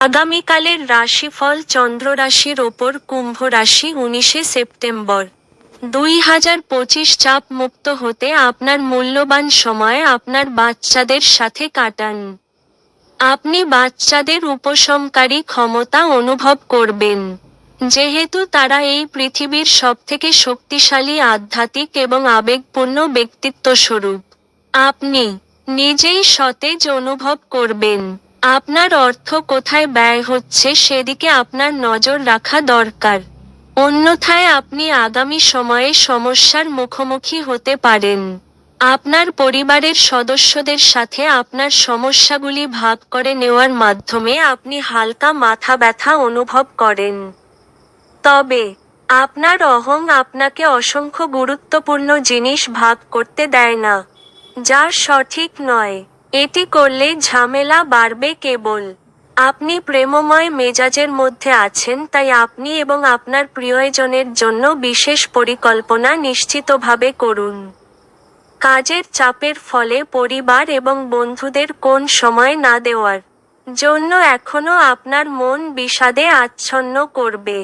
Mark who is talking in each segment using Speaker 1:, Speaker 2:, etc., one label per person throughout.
Speaker 1: আগামীকালের রাশিফল চন্দ্র রাশির ওপর কুম্ভ রাশি উনিশে সেপ্টেম্বর। দুই হাজার পঁচিশ চাপ মুক্ত হতে আপনার মূল্যবান সময় আপনার বাচ্চাদের সাথে কাটান। আপনি বাচ্চাদের উপশমকারী ক্ষমতা অনুভব করবেন। যেহেতু তারা এই পৃথিবীর সবথেকে শক্তিশালী, আধ্যাত্মিক এবং আবেগপূর্ণ ব্যক্তিত্ব স্বরূপ আপনি নিজেই সতেজ অনুভব করবেন। আপনার অর্থ কোথায় ব্যয় হচ্ছে সেদিকে আপনার নজর রাখা দরকার। অন্যথায় আপনি আগামী সময়ে সমস্যার মুখোমুখি হতে পারেন। আপনার পরিবারের সদস্যদের সাথে আপনার সমস্যাগুলি ভাগ করে নেওয়ার মাধ্যমে আপনি হালকা মাথা ব্যথা অনুভব করেন। তবে, আপনার অহং আপনাকে অসংখ্য গুরুত্বপূর্ণ জিনিস ভাগ করতে দেয় না যা সঠিক নয়। এটি করলে ঝামেলা বাড়বে কেবল। আপনি প্রেমময় মেজাজের মধ্যে আছেন, তাই আপনি এবং আপনার প্রিয়জনের জন্য বিশেষ পরিকল্পনা নিশ্চিতভাবে করুন। কাজের চাপের ফলে পরিবার এবং বন্ধুদের কোন সময় না দেওয়ার জন্য এখনও আপনার মন বিষাদে আচ্ছন্ন করবে।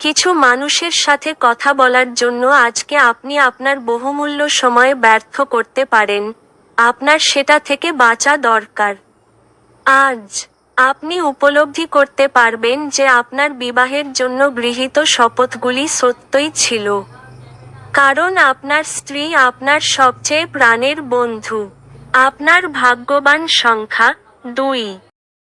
Speaker 1: কিছু মানুষের সাথে কথা বলার জন্য আজকে আপনি আপনার বহুমূল্য সময় ব্যর্থ করতে পারেন। আপনার সেটা থেকে বাঁচা দরকার। আজ আপনি উপলব্ধি করতে পারবেন যে আপনার বিবাহের জন্য গৃহীত শপথগুলি সত্যই ছিল। কারণ আপনার স্ত্রী আপনার সবচেয়ে প্রাণের বন্ধু। আপনার ভাগ্যবান সংখ্যা দুই।